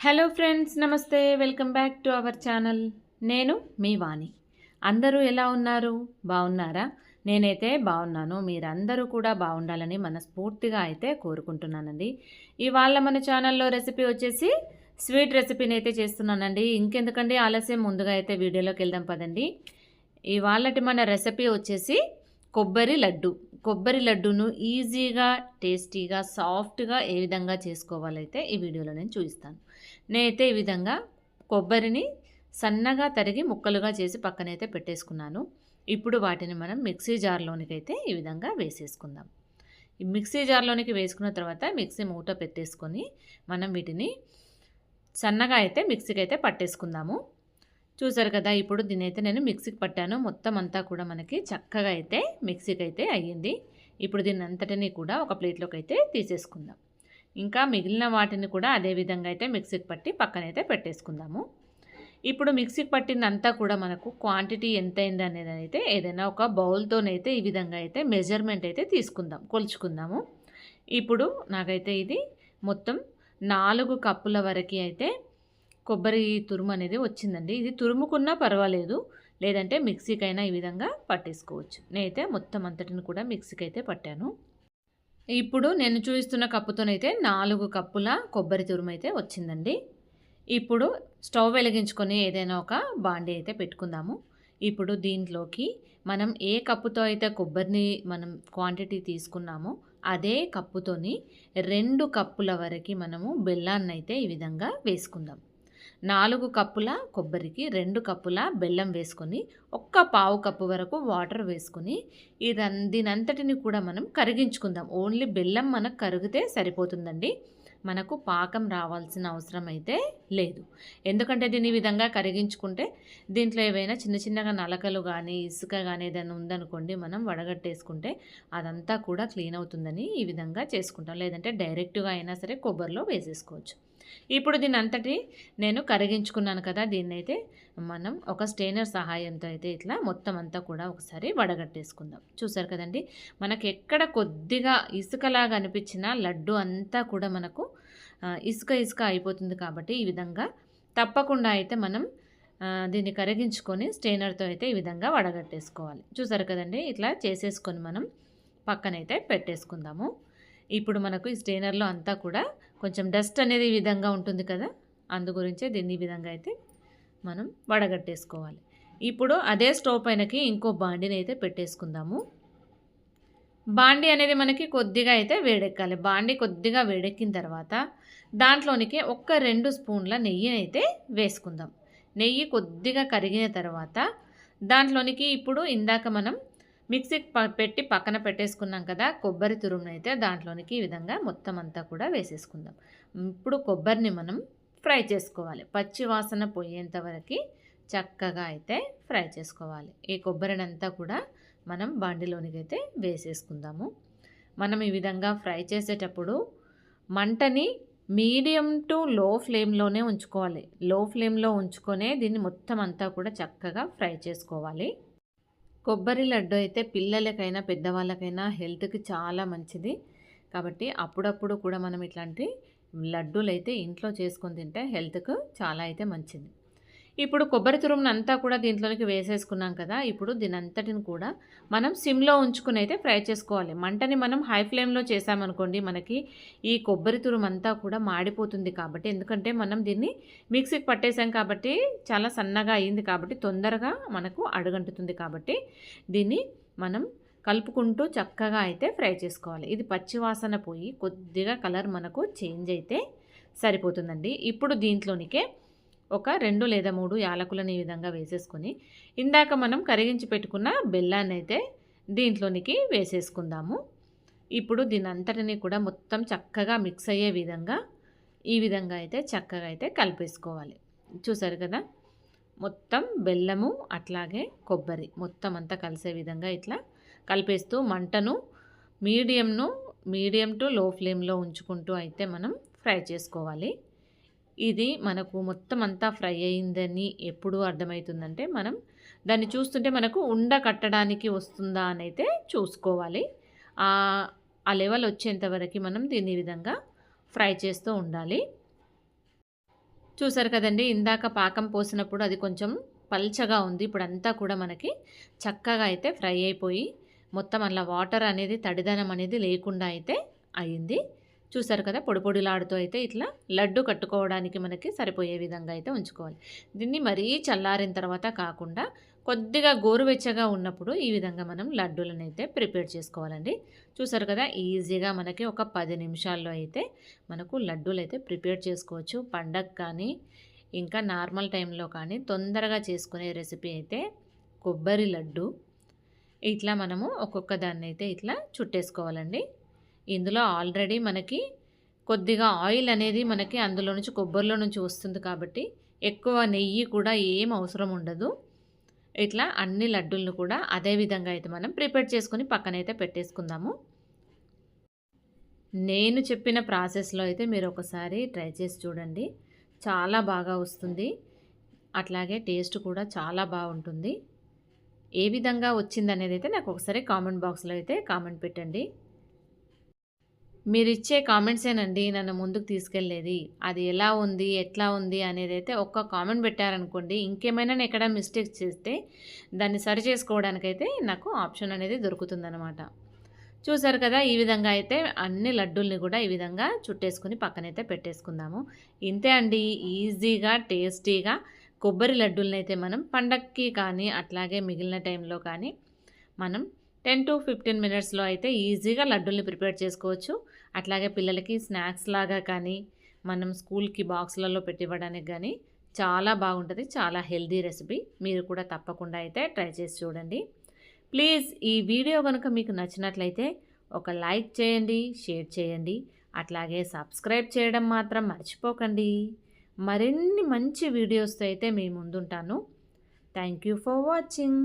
Hello friends నమస్తే welcome back to our channel నేను మీ వాణి. అందరూ ఎలా ఉన్నారు? బాగున్నారా నేనైతే బాగున్నాను మీరందరూ కూడా బాగుండాలని మనస్ఫూర్తిగా అయితే కోరుకుంటున్నానండి. ఇవాళ మన ఛానల్లో రెసిపీ వచ్చేసి స్వీట్ రెసిపీని అయితే చేస్తున్నానండి. ఇంకెందుకండి? ఆలస్యం ముందుగా అయితే వీడియోలోకి వెళ్దాం పదండి. ఇవాళటి మన రెసిపీ వచ్చేసి కొబ్బరి లడ్డు. కొబ్బరి లడ్డును ఈజీగా టేస్టీగా సాఫ్ట్గా ఏ విధంగా చేసుకోవాలైతే ఈ వీడియోలో నేను చూపిస్తాను. నేనైతే ఈ విధంగా కొబ్బరిని సన్నగా తరిగి ముక్కలుగా చేసి పక్కనైతే పెట్టేసుకున్నాను. ఇప్పుడు వాటిని మనం మిక్సీ జార్లోనికి అయితే ఈ విధంగా వేసేసుకుందాం. ఈ మిక్సీ జార్లోనికి వేసుకున్న తర్వాత మిక్సీ మూట పెట్టేసుకొని మనం వీటిని సన్నగా అయితే మిక్సీకి అయితే పట్టేసుకుందాము. చూసారు కదా ఇప్పుడు దీని అయితే నేను మిక్సీకి పట్టాను. మొత్తం అంతా కూడా మనకి చక్కగా అయితే మిక్సీకి అయితే అయ్యింది. ఇప్పుడు దీని అంతటిని కూడా ఒక ప్లేట్లోకి అయితే తీసేసుకుందాం. ఇంకా మిగిలిన వాటిని కూడా అదే విధంగా అయితే మిక్సీకి పట్టి పక్కనైతే పెట్టేసుకుందాము. ఇప్పుడు మిక్సీకి పట్టిందంతా కూడా మనకు క్వాంటిటీ ఎంత అయింది అనేది అయితే ఏదైనా ఒక బౌల్తోనైతే ఈ విధంగా అయితే మెజర్మెంట్ అయితే తీసుకుందాం కొలుచుకుందాము. ఇప్పుడు నాకైతే ఇది మొత్తం నాలుగు కప్పుల వరకు అయితే కొబ్బరి తురుము అనేది వచ్చిందండి. ఇది తురుముకున్నా పర్వాలేదు. లేదంటే మిక్సీకైనా ఈ విధంగా పట్టేసుకోవచ్చు. నేనైతే మొత్తం అంతటిని కూడా మిక్సీకి అయితే పట్టాను. ఇప్పుడు నేను చూపిస్తున్న కప్పుతోనైతే నాలుగు కప్పుల కొబ్బరి తురుము అయితే వచ్చిందండి. ఇప్పుడు స్టవ్ వెలిగించుకొని ఏదైనా ఒక బాండీ అయితే పెట్టుకుందాము. ఇప్పుడు దీంట్లోకి మనం ఏ కప్పుతో అయితే కొబ్బరిని మనం క్వాంటిటీ తీసుకున్నామో అదే కప్పుతోని రెండు కప్పుల వరకు మనము బెల్లాన్ని అయితే ఈ విధంగా వేసుకుందాం. నాలుగు కప్పుల కొబ్బరికి రెండు కప్పుల బెల్లం వేసుకొని ఒక్క పావు కప్పు వరకు వాటర్ వేసుకొని ఇదన్ దీనంతటిని కూడా మనం కరిగించుకుందాం. ఓన్లీ బెల్లం మనకు కరిగితే సరిపోతుందండి. మనకు పాకం రావాల్సిన అవసరం అయితే లేదు. ఎందుకంటే దీన్ని ఈ విధంగా కరిగించుకుంటే దీంట్లో ఏవైనా చిన్న చిన్నగా నలకలు కానీ ఇసుక కానీ ఏదైనా ఉందనుకోండి మనం వడగట్టేసుకుంటే అదంతా కూడా క్లీన్ అవుతుందని ఈ విధంగా చేసుకుంటాం. లేదంటే డైరెక్ట్గా అయినా సరే కొబ్బరిలో వేసేసుకోవచ్చు. ఇప్పుడు దీని అంతటి నేను కరిగించుకున్నాను కదా దీన్నైతే మనం ఒక స్టెయినర్ సహాయంతో అయితే ఇట్లా మొత్తం అంతా కూడా ఒకసారి వడగట్టేసుకుందాం. చూసారు కదండి? మనకి ఎక్కడ కొద్దిగా ఇసుకలాగా అనిపించిన లడ్డు అంతా కూడా మనకు ఇసుక ఇసుక అయిపోతుంది కాబట్టి ఈ విధంగా తప్పకుండా అయితే మనం దీన్ని కరిగించుకొని స్టెయినర్తో అయితే ఈ విధంగా వడగట్టేసుకోవాలి. చూసారు కదండి? ఇట్లా చేసేసుకొని మనం పక్కనైతే పెట్టేసుకుందాము. ఇప్పుడు మనకు ఈ స్టెయినర్లో అంతా కూడా కొంచెం డస్ట్ అనేది ఈ విధంగా ఉంటుంది కదా? అందు గురించే దీన్ని ఈ విధంగా అయితే మనం వడగట్టేసుకోవాలి. ఇప్పుడు అదే స్టవ్ పైనకి ఇంకో బాండిని అయితే పెట్టేసుకుందాము. బాండి అనేది మనకి కొద్దిగా అయితే వేడెక్కాలి. బాండి కొద్దిగా వేడెక్కిన తర్వాత దాంట్లోనికి ఒక్క రెండు స్పూన్ల నెయ్యిని అయితే వేసుకుందాం. నెయ్యి కొద్దిగా కరిగిన తర్వాత దాంట్లోనికి ఇప్పుడు ఇందాక మనం మిక్సీకి పెట్టి పక్కన పెట్టేసుకున్నాం కదా కొబ్బరి తురుమునైతే దాంట్లోనికి ఈ విధంగా మొత్తం అంతా కూడా వేసేసుకుందాం. ఇప్పుడు కొబ్బరిని మనం ఫ్రై చేసుకోవాలి. పచ్చి వాసన పోయేంత వరకు చక్కగా అయితే ఫ్రై చేసుకోవాలి. ఈ కొబ్బరినంతా కూడా మనం బాండిలోనికి అయితే వేసేసుకుందాము. మనం ఈ విధంగా ఫ్రై చేసేటప్పుడు మంటని మీడియం టు లో ఫ్లేమ్లోనే ఉంచుకోవాలి. లో ఫ్లేమ్లో ఉంచుకొనే దీన్ని మొత్తం అంతా కూడా చక్కగా ఫ్రై చేసుకోవాలి. కొబ్బరి లడ్డు అయితే పిల్లలకైనా పెద్దవాళ్ళకైనా హెల్త్కి చాలా మంచిది. కాబట్టి అప్పుడప్పుడు కూడా మనం ఇట్లాంటి లడ్డూలు అయితే ఇంట్లో చేసుకొని తింటే హెల్త్కు చాలా అయితే మంచిది. ఇప్పుడు కొబ్బరి తురుమును అంతా కూడా దీంట్లోకి వేసేసుకున్నాం కదా ఇప్పుడు దీని అంతటిని కూడా మనం సిమ్లో ఉంచుకుని అయితే ఫ్రై చేసుకోవాలి. మంటని మనం హై ఫ్లేమ్లో చేసామనుకోండి మనకి ఈ కొబ్బరి తురుము అంతా కూడా మాడిపోతుంది కాబట్టి ఎందుకంటే మనం దీన్ని మిక్సీకి పట్టేసాం కాబట్టి చాలా సన్నగా అయింది కాబట్టి తొందరగా మనకు అడుగంటుతుంది కాబట్టి దీన్ని మనం కలుపుకుంటూ చక్కగా అయితే ఫ్రై చేసుకోవాలి. ఇది పచ్చివాసన పోయి కొద్దిగా కలర్ మనకు చేంజ్ అయితే సరిపోతుందండి. ఇప్పుడు దీంట్లోనికే ఒక రెండు లేదా మూడు యాలకులను ఈ విధంగా వేసేసుకొని ఇందాక మనం కరిగించి పెట్టుకున్న బెల్లాన్ని అయితే దీంట్లోనికి వేసేసుకుందాము. ఇప్పుడు దీని అంతటిని కూడా మొత్తం చక్కగా మిక్స్ అయ్యే విధంగా ఈ విధంగా అయితే చక్కగా అయితే కలిపేసుకోవాలి. చూసారు కదా? మొత్తం బెల్లము అట్లాగే కొబ్బరి మొత్తం అంతా కలిసే విధంగా ఇట్లా కలిపేస్తూ మంటను మీడియంను మీడియం టు లో ఫ్లేమ్లో ఉంచుకుంటూ అయితే మనం ఫ్రై చేసుకోవాలి. ఇది మనకు మొత్తం అంతా ఫ్రై అయిందని ఎప్పుడు అర్థమవుతుందంటే మనం దాన్ని చూస్తుంటే మనకు ఉండ కట్టడానికి వస్తుందా అని అయితే చూసుకోవాలి. ఆ లెవెల్ వచ్చేంతవరకు మనం దీన్ని విధంగా ఫ్రై చేస్తూ ఉండాలి. చూసారు కదండి ఇందాక పాకం పోసినప్పుడు అది కొంచెం పల్చగా ఉంది. ఇప్పుడు అంతా కూడా మనకి చక్కగా అయితే ఫ్రై అయిపోయి మొత్తం అలా వాటర్ అనేది తడిదనం అనేది లేకుండా అయితే అయింది. చూసారు కదా పొడి పొడిలాడుతూ అయితే ఇట్లా లడ్డు కట్టుకోవడానికి మనకి సరిపోయే విధంగా అయితే ఉంచుకోవాలి. దీన్ని మరీ చల్లారిన తర్వాత కాకుండా కొద్దిగా గోరువెచ్చగా ఉన్నప్పుడు ఈ విధంగా మనం లడ్డూలను అయితే ప్రిపేర్ చేసుకోవాలండి. చూసారు కదా ఈజీగా మనకి ఒక పది నిమిషాల్లో అయితే మనకు లడ్డూలు అయితే ప్రిపేర్ చేసుకోవచ్చు. పండగ కానీ ఇంకా నార్మల్ టైంలో కానీ తొందరగా చేసుకునే రెసిపీ అయితే కొబ్బరి లడ్డు ఇట్లా మనము ఒక్కొక్క దాన్ని అయితే ఇట్లా చుట్టేసుకోవాలండి. ఇందులో ఆల్రెడీ మనకి కొద్దిగా ఆయిల్ అనేది మనకి అందులో నుంచి కొబ్బరిలో నుంచి వస్తుంది కాబట్టి ఎక్కువ నెయ్యి కూడా ఏం అవసరం ఉండదు. ఇట్లా అన్ని లడ్డూలను కూడా అదే విధంగా అయితే మనం ప్రిపేర్ చేసుకొని పక్కనైతే పెట్టేసుకుందాము. నేను చెప్పిన ప్రాసెస్లో అయితే మీరు ఒకసారి ట్రై చేసి చూడండి. చాలా బాగా వస్తుంది. అట్లాగే టేస్ట్ కూడా చాలా బాగుంటుంది. ఏ విధంగా వచ్చింది అనేది అయితే నాకు ఒకసారి కామెంట్ బాక్స్లో అయితే కామెంట్ పెట్టండి. మీరు ఇచ్చే కామెంట్సేనండి నన్ను ముందుకు తీసుకెళ్ళేది. అది ఎలా ఉంది ఎట్లా ఉంది అనేది అయితే ఒక్క కామెంట్ పెట్టారనుకోండి ఇంకేమైనా నేను ఎక్కడ మిస్టేక్ చేస్తే దాన్ని సరి చేసుకోవడానికైతే నాకు ఆప్షన్ అనేది దొరుకుతుందనమాట చూసారు కదా ఈ విధంగా అయితే అన్ని లడ్డూల్ని కూడా ఈ విధంగా చుట్టేసుకుని పక్కనైతే పెట్టేసుకుందాము. ఇంతే అండి ఈజీగా టేస్టీగా కొబ్బరి లడ్డూలనైతే అయితే మనం పండక్కి కానీ అట్లాగే మిగిలిన టైంలో కానీ మనం టెన్ టు ఫిఫ్టీన్ మినిట్స్లో అయితే ఈజీగా లడ్డూల్ని ప్రిపేర్ చేసుకోవచ్చు. అట్లాగే పిల్లలకి స్నాక్స్ లాగా కానీ మనం స్కూల్కి బాక్స్లలో పెట్టివ్వడానికి కానీ చాలా బాగుంటుంది. చాలా హెల్దీ రెసిపీ. మీరు కూడా తప్పకుండా అయితే ట్రై చేసి చూడండి. ప్లీజ్ ఈ వీడియో కనుక మీకు నచ్చినట్లయితే ఒక లైక్ చేయండి షేర్ చేయండి. అట్లాగే సబ్స్క్రైబ్ చేయడం మాత్రం మర్చిపోకండి. మరిన్ని మంచి వీడియోస్తో అయితే మీ ముందుంటాను. Thank you for watching